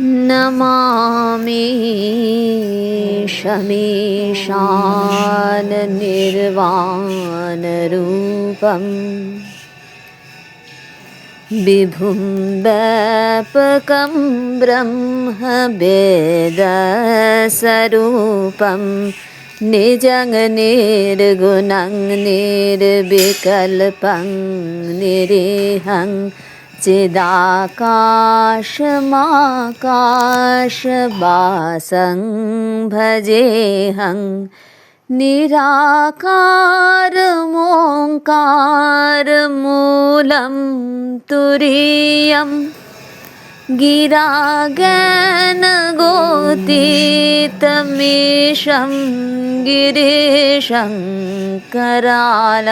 नमामि शमीशाननिर्वाणरूपम् विभुं व्यापकं ब्रह्मवेदस्वरूपं निजं निर्गुणं निर्विकल्पं निरीहं चिदाकाशमाकाशवासं भजेऽहं निराकारमोङ्कारमूलं तुरीयं गिरागनगोतीतमीशं गन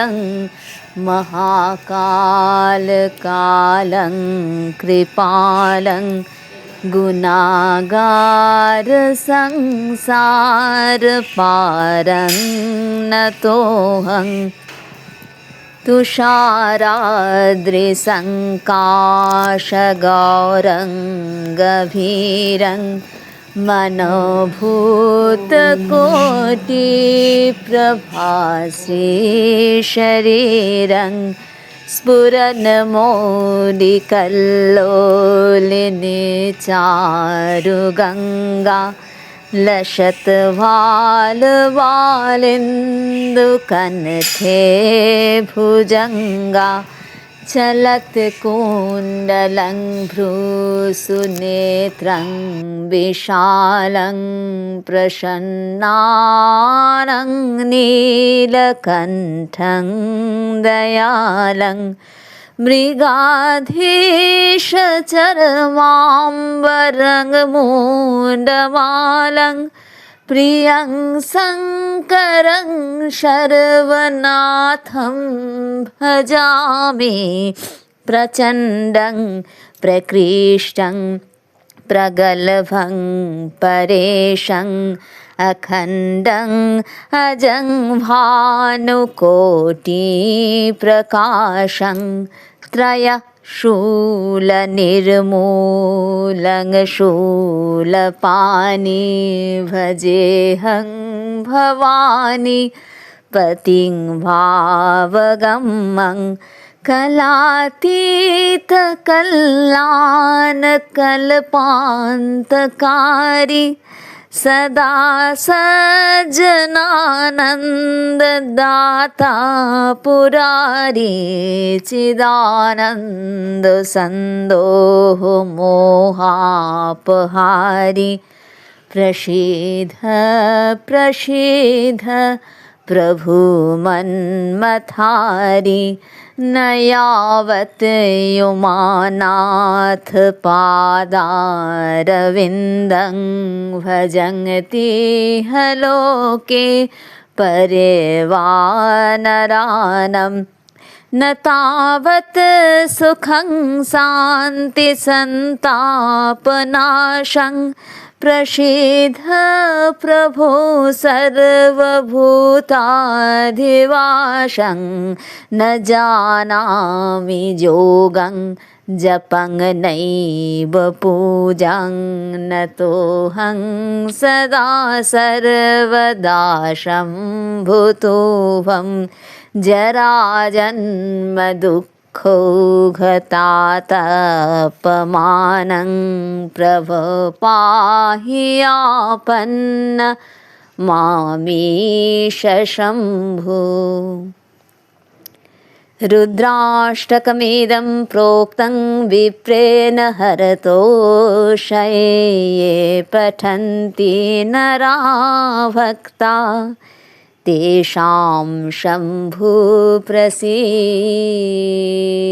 महाकालकालं कृपालं गुणागार संसारपारं नतोऽहं। तुषाराद्रिसङ्काशगौरं गभीरं मनोभूतकोटिप्रभासे शरीरं स्फुरन् चारुगङ्गा लशतवालवालिन्दुकन्थे भुजङ्गा चलत्कुण्डलं भ्रूसुनेत्रं विशालं प्रसन्नानं नीलकण्ठं दयालं मृगाधीशचरमाम्बरङ्गमूण्डमालं प्रियं शङ्करं शर्वनाथं भजामि। प्रचण्डं प्रकृष्टं प्रगल्भं परेशम् अखण्डं अजं भानुकोटिप्रकाशं त्रयः शूलनिर्मूलङ्गशूलपाणि भजेऽहं भवानि पतिं भावगमं कलातीतकल्लानकल्पान्तकारी सदा सज्जनानन्ददाता पुरारी चिदानन्दसन्दोः मोहापहारि प्रसीद प्रसीद प्रभुमन्मथारि न यावत् युमानाथ पादारविन्दं भजङ्गति ह लोके परेवानरानं। न तावत् सुखं शान्तिसन्तापनाशं प्रसीद प्रभो सर्वभूताधिवासं न जानामि योगं जपं नैव पूजां नतोऽहं सदा सर्वदा शम्भुतोऽहं जराजन्मदुःख खौघतातपमानं प्रभ पाहि आपन्न मामीश शम्भो रुद्राष्टकमिदं प्रोक्तं विप्रेण हरतोषये ये पठन्ति नरा भक्ता तेषां शम्भु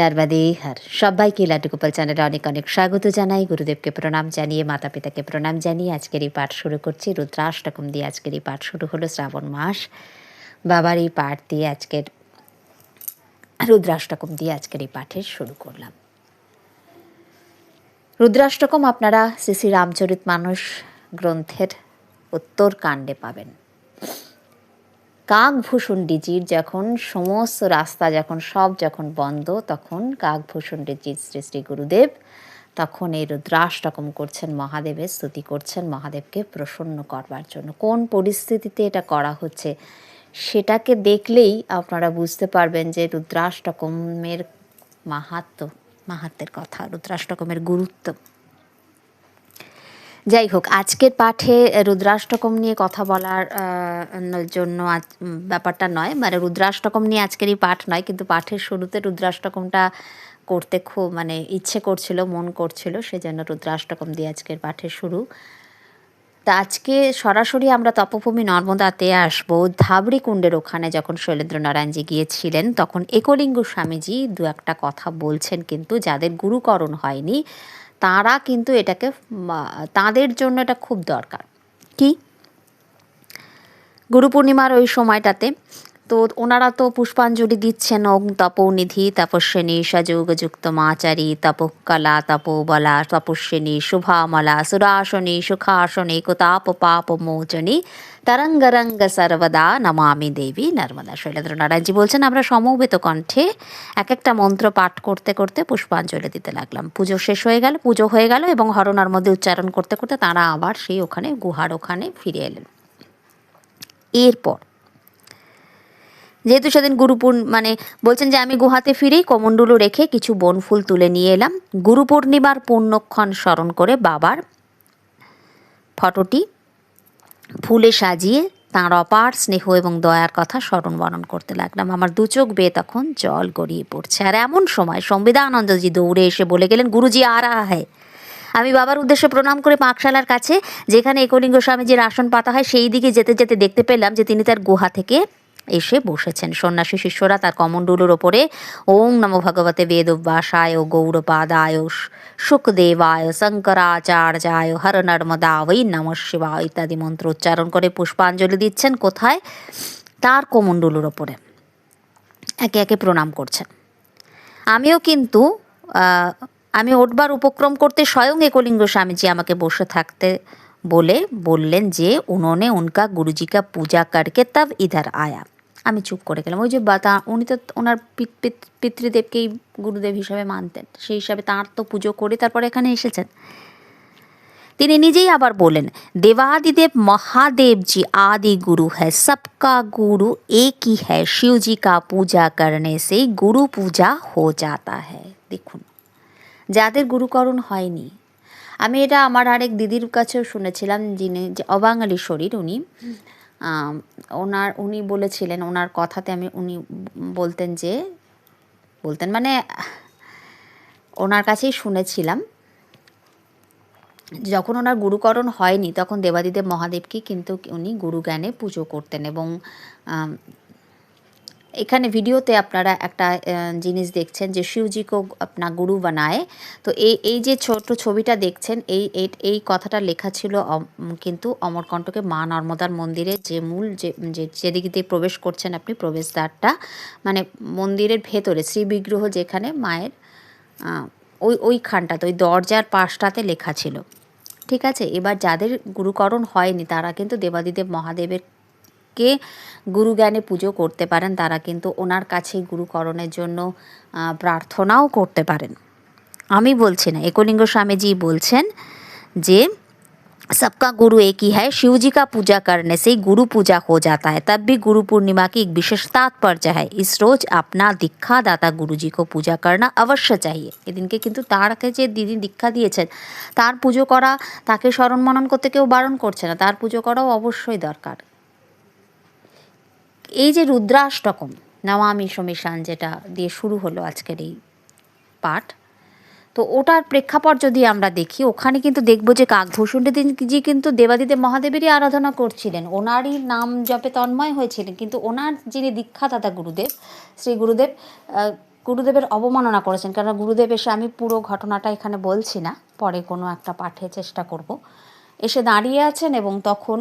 নর্মদে হর। সবাইকে লাড্ডু গোপাল চ্যানেলে অনেক অনেক স্বাগত জানাই। গুরুদেবকে প্রণাম জানিয়ে মাতা পিতাকে প্রণাম জানিয়ে আজকের এই পাঠ শুরু করছি। রুদ্রাষ্টকম দিয়ে আজকের এই পাঠ শুরু হলো শ্রাবণ মাস। বাবার এই পাঠ দিয়ে আজকের, রুদ্রাষ্টকম দিয়ে আজকের এই পাঠের শুরু করলাম। রুদ্রাষ্টকম আপনারা শ্রী শ্রী রামচরিত মানুষ গ্রন্থের উত্তর কাণ্ডে পাবেন। কাকভূষণ্ডিজির যখন সমস্ত রাস্তা যখন সব যখন বন্ধ, তখন কাকভূষণ্ডিজির শ্রী শ্রী গুরুদেব তখন এই রুদ্রাষ্টকম করছেন, মহাদেবের স্তুতি করছেন, মহাদেবকে প্রসন্ন করবার জন্য। কোন পরিস্থিতিতে এটা করা হচ্ছে সেটাকে দেখলেই আপনারা বুঝতে পারবেন যে রুদ্রাষ্টকমের মাহাত্ম, মাহাত্মের কথা, রুদ্রাষ্টকমের গুরুত্ব। যাই হোক, আজকের পাঠে রুদ্রাষ্টকম নিয়ে কথা বলার জন্য ব্যাপারটা নয়। মানে রুদ্রাষ্টকম নিয়ে আজকের এই পাঠ নয়, কিন্তু পাঠের শুরুতে রুদ্রাষ্টকমটা করতে খুব মানে ইচ্ছে করছিল, মন করছিল, সেজন্য রুদ্রাষ্টকম দিয়ে আজকের পাঠের শুরু। তা আজকে সরাসরি আমরা তপভূমি নর্মদাতে আসব। ধাবড়ি কুণ্ডের ওখানে যখন শৈলেন্দ্র নারায়ণজি গিয়েছিলেন, তখন একলিঙ্গ স্বামীজি দু একটা কথা বলছেন, কিন্তু যাদের গুরুকরণ হয়নি তারা কিন্তু এটাকে তাদের জন্য এটা খুব দরকার। কি? গুরু পূর্ণিমার ওই সময়টাতে তো ওনারা তো পুষ্পাঞ্জলি দিচ্ছেন ওং তপোনিধি, তপস্বিনী, সযোগযুক্ত মাচারী, তপকলা, তপোবলা, তপস্বিনী, শুভামলা, সুরাসনী, সুখাসনী, কুতাপ, পাপ, মোচনী, তরঙ্গরঙ্গ সর্বদা নমামি দেবী নর্মদা শৈলেন্দ্র নারায়ণজি বলছেন, আমরা সমবেত কণ্ঠে এক একটা মন্ত্র পাঠ করতে করতে পুষ্পাঞ্জলি দিতে লাগলাম। পুজো শেষ হয়ে গেল, পুজো হয়ে গেল এবং হরনার মধ্যে উচ্চারণ করতে করতে তারা আবার সেই ওখানে, গুহার ওখানে ফিরে এলেন। এরপর যেহেতু সেদিন গুরুপুর মানে বলছেন যে আমি গুহাতে ফিরেই কমণ্ডলু রেখে কিছু বনফুল তুলে নিয়ে এলাম। গুরু পূর্ণিমার পূর্ণক্ষণ স্মরণ করে বাবার ফটোটি ফুলে সাজিয়ে তাঁর অপার স্নেহ এবং দয়ার কথা স্মরণ বরণ করতে লাগলাম। আমার দু চোখ বেয়ে তখন জল গড়িয়ে পড়ছে। আর এমন সময় সংবিধানন্দজি দৌড়ে এসে বলে গেলেন, গুরুজি আর আ হ্যায় আমি বাবার উদ্দেশ্যে প্রণাম করে পাকশালার কাছে, যেখানে একলিঙ্গ স্বামীজির আসন পাতা হয়, সেই দিকে যেতে যেতে দেখতে পেলাম যে তিনি তার গুহা থেকে এসে বসেছেন। সন্ন্যাসী শিষ্যরা তার কমণ্ডলুর ওপরে ওং নম ভগবতে বেদব্যাসায় গৌরপাদায় সুখদেবায়, শঙ্করাচার্যায়, হর নর্মদা, ওই নম শিবা ইত্যাদি মন্ত্র উচ্চারণ করে পুষ্পাঞ্জলি দিচ্ছেন কোথায়? তার কমণ্ডলুর ওপরে। একে একে প্রণাম করছেন। আমিও কিন্তু আমি ওঠবার উপক্রম করতে স্বয়ং একলিঙ্গ স্বামীজি আমাকে বসে থাকতে বলে বললেন যে, উনোনে উনকা গুরুজিকা পূজা করকে তব ইধার আয়া। আমি চুপ করে গেলাম ওই যে বা তা উনি তো ওনার পিত- পিত- পিতৃদেবকেই গুরুদেব হিসাবে মানতেন সেই হিসাবে তাঁর তো পুজো করে তারপরে এখানে এসেছেন তিনি নিজেই আবার বলেন देवादिदेव महादेव जी आदि गुरु है सबका गुरु एक ही है शिव जी का पूजा करने से गुरु पूजा हो जाता है দেখুন যাদের গুরুকরণ হয়নি আমি এটা আমার আরেক দিদির কাছেও শুনেছিলাম যিনি যে অবাঙালি শরীর উনি আম, ওনার, উনি বলেছিলেন, ওনার কথাতে আমি, উনি বলতেন যে, বলতেন মানে ওনার কাছেই শুনেছিলাম। যখন ওনার গুরুকরণ হয়নি, তখন দেবাদিদেব মহাদেবকে কিন্তু উনি গুরু জ্ঞানে পুজো করতেন এবং এখানে ভিডিওতে আপনারা একটা জিনিস দেখছেন যে শিবজিকে আপনা গুরু বানায়। তো এই এই যে ছোট ছবিটা দেখছেন এই এই- কথাটা লেখা ছিল কিন্তু অমরকণ্টকে মা নর্মদার মন্দিরে যে মূল যে যেদিক দিয়ে প্রবেশ করছেন আপনি প্রবেশদ্বারটা মানে মন্দিরের ভেতরে শ্রী বিগ্রহ যেখানে মায়ের আহ, ওই ওইখানটাতে ওই দরজার পাশটাতে লেখা ছিল। ঠিক আছে? এবার যাদের গুরুকরণ হয়নি তারা কিন্তু দেবাদিদেব মহাদেবের কে গুরু জ্ঞানে পুজো করতে পারেন তারা কিন্তু ওনার কাছে গুরুকরণের জন্য আহ, প্রার্থনাও করতে পারেন আমি বলছি না একলিঙ্গ স্বামীজি বলছেন যে सबका गुरु एक ही है शिव जी का पूजा करने से गुरु पूजा हो जाता है तब भी गुरु पूर्णिमा की एक विशेष तात्पर्य है इस रोज अपना दीक्षा दाता गुरु जी को पूजा करना अवश्य चाहिए এদিনকে কিন্তু তারকে যে দিদি দীক্ষা দিয়েছেন তার পুজো করা তাকে স্মরণ মনন করতে কেউ বারণ করছে না তার পুজো করাও অবশ্যই দরকার এই যে রুদ্রাষ্টকম, নমামি সমীশান যেটা দিয়ে শুরু হলো আজকের এই পাঠ, তো ওটার প্রেক্ষাপট যদি আমরা দেখি, ওখানে কিন্তু দেখব যে কাকভূষণজি কিন্তু দেবাদিদেব মহাদেবেরই আরাধনা করছিলেন। ওনারই নাম জপে তন্ময় হয়েছিলেন, কিন্তু ওনার যিনি দীক্ষাদাতা গুরুদেব, শ্রী গুরুদেব গুরুদেবের অবমাননা করেছেন। কারণ গুরুদেব এসে, আমি পুরো ঘটনাটা এখানে বলছি না, পরে কোনো একটা পাঠে চেষ্টা করব। এসে দাঁড়িয়ে আছেন এবং তখন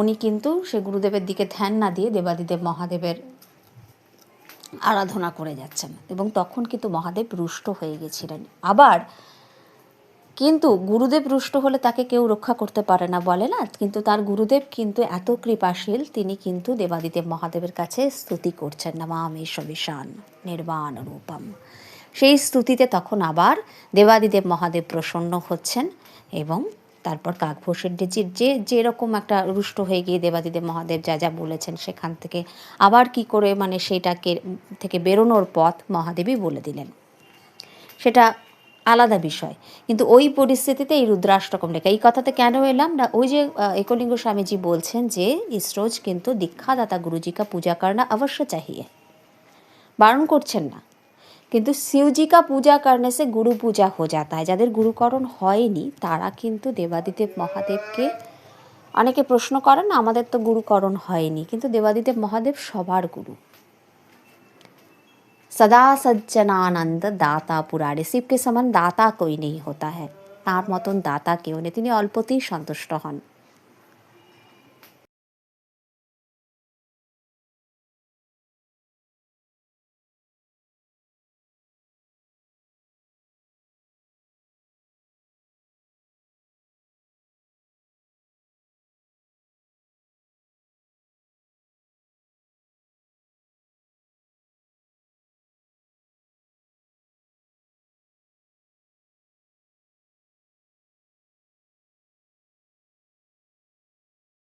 উনি কিন্তু সে গুরুদেবের দিকে ধ্যান না দিয়ে দেবাদিদেব মহাদেবের আরাধনা করে যাচ্ছেন এবং তখন কিন্তু মহাদেব রুষ্ট হয়ে গেছিলেন। আবার কিন্তু গুরুদেব রুষ্ট হলে তাকে কেউ রক্ষা করতে পারে না বলে না, কিন্তু তার গুরুদেব কিন্তু এত কৃপাশীল, তিনি কিন্তু দেবাদিদেব মহাদেবের কাছে স্তুতি করছেন নমামেশ বিশান নির্বাণ রূপম। সেই স্তুতিতে তখন আবার দেবাদিদেব মহাদেব প্রসন্ন হচ্ছেন এবং তারপর কাকভূষণজির যে, যেরকম একটা রুষ্ট হয়ে গিয়ে দেবাদিদেব মহাদেব যা যা বলেছেন সেখান থেকে আবার কি করে মানে সেইটাকে থেকে বেরোনোর পথ মহাদেবই বলে দিলেন। সেটা আলাদা বিষয়। কিন্তু ওই পরিস্থিতিতে এই রুদ্রাষ্টকম লেখা এই কথাতে কেন এলাম না? ওই যে একলিঙ্গ স্বামীজি বলছেন যে, ইসরোজ কিন্তু দীক্ষাদাতা গুরুজি কা পূজা করনা অবশ্য চাহিয়ে। বারণ করছেন না। কিন্তু শিবজি কা পূজা করনে সে গুরু পূজা হয় যাদের গুরুকরণ হয়নি, তারা কিন্তু দেবাদিদেব মহাদেবকে অনেকে প্রশ্ন করেন, আমাদের তো গুরুকরণ হয়নি। কিন্তু দেবাদিদেব মহাদেব সবার গুরু। सदा সজ্জনানন্দ দাতা পুরারে শিবকে সমান দাতা কই নেই হতা হ্যাঁ তার মতন দাতা কেউ নেই। তিনি অল্পতেই সন্তুষ্ট হন।